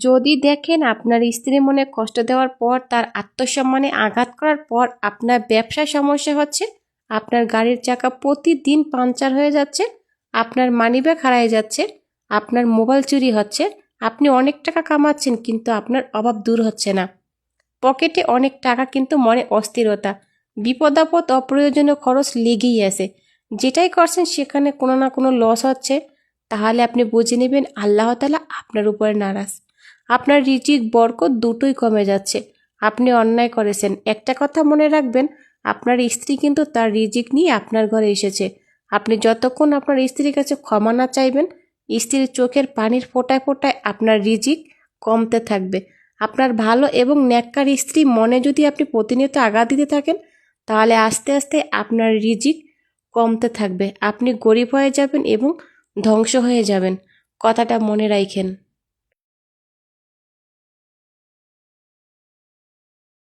যদি দেখেন আপনার স্ত্রী মনে কষ্ট দেওয়ার পর, তার আত্মসম্মানে আঘাত করার পর আপনার ব্যবসায় সমস্যা হচ্ছে, আপনার গাড়ির চাকা প্রতিদিন পাংচার হয়ে যাচ্ছে, আপনার মানিব্যাগ হারায় যাচ্ছে, আপনার মোবাইল চুরি হচ্ছে, আপনি অনেক টাকা কামাচ্ছেন কিন্তু আপনার অভাব দূর হচ্ছে না। পকেটে অনেক টাকা কিন্তু মনে অস্থিরতা বিপদ আপদ অপ্রয়োজনীয় খরচ লেগেই আছে। যেটাই করছেন সেখানে কোনো না কোনো লস হচ্ছে, তাহলে আপনি বুঝে নেবেন আল্লাহ তালা আপনার উপরে নারাজ। আপনার রিজিক বরকত দুটোই কমে যাচ্ছে। আপনি অন্যায় করেছেন। একটা কথা মনে রাখবেন, আপনার স্ত্রী কিন্তু তার রিজিক নিয়ে আপনার ঘরে এসেছে। আপনি যতক্ষণ আপনার স্ত্রীর কাছে ক্ষমা না চাইবেন, স্ত্রীর চোখের পানির ফোটায় ফোটায় আপনার রিজিক কমতে থাকবে। আপনার ভালো এবং ন্যাক্কার স্ত্রী মনে যদি আপনি প্রতিনিয়ত আঘাত দিতে থাকেন, তাহলে আস্তে আস্তে আপনার রিজিক কমতে থাকবে। আপনি গরিব হয়ে যাবেন এবং ধ্বংস হয়ে যাবেন। কথাটা মনে রাখেন।